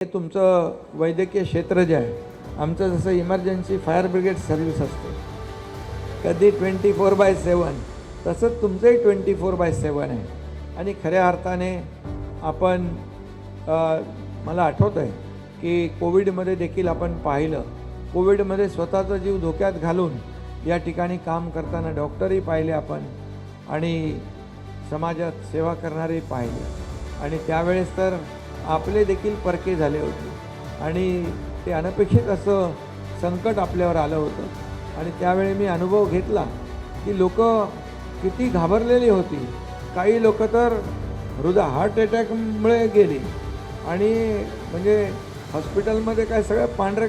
हे तुमचं वैद्यकीय क्षेत्र जे आहे आमचं जसं इमर्जन्सी फायर ब्रिगेड सर्व्हिस असते. कधी ट्वेंटी फोर बाय सेवन तसंच तुमचंही ट्वेंटी फोर बाय सेवन आहे. आणि खऱ्या अर्थाने आपण मला आठवतं आहे की कोविडमध्ये देखील आपण पाहिलं. कोविडमध्ये स्वतःचा जीव धोक्यात घालून या ठिकाणी काम करताना डॉक्टरही पाहिले आपण आणि समाजात सेवा करणारे पाहिले. आणि त्यावेळेस तर आपले देखील परके झाले होते. आणि ते अनपेक्षित असं संकट आपल्यावर आलं होतं. आणि त्यावेळी मी अनुभव घेतला की लोक किती घाबरलेली होती. काही लोक तर हृदय हार्ट अटॅकमुळे गेली. आणि म्हणजे हॉस्पिटलमध्ये काय सगळं पांढऱ्या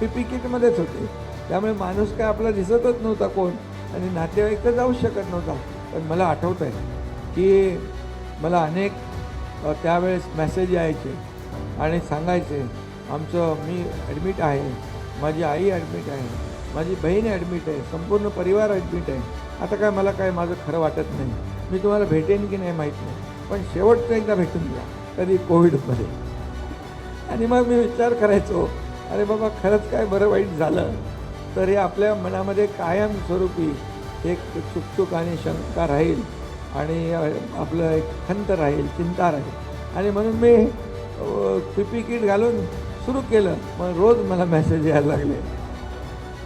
पी पी किटमध्येच होते. त्यामुळे माणूस काय आपला दिसतच नव्हता कोण आणि नातेवाईक तर जाऊच शकत नव्हता. पण मला आठवतं आहे की मला अनेक त्यावेळेस मेसेज यायचे आणि सांगायचे आमचं मी ॲडमिट आहे. माझी आई ॲडमिट आहे. माझी बहीण ॲडमिट आहे. संपूर्ण परिवार ॲडमिट आहे. आता काय मला काय माझं खरं वाटत नाही. मी तुम्हाला भेटेन की नाही माहीत नाही. पण शेवटचं एकदा भेटून घ्या. कधी कोविडमध्ये. आणि मग मी विचार करायचो अरे बाबा खरंच काय बरं वाईट झालं? तर हे आपल्या मनामध्ये कायमस्वरूपी एक चुकचुक आणि शंका राहील. आणि आपलं एक खंत राहील चिंता राहील. आणि म्हणून मी पी किट घालून सुरू केलं. मग रोज मला मेसेज यायला लागले.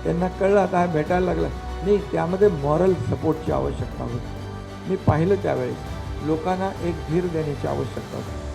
त्यांना कळलं आता भेटायला लागला. मी त्यामध्ये मॉरल सपोर्टची आवश्यकता होती. मी पाहिलं त्यावेळेस. लोकांना एक धीर देण्याची आवश्यकता होती.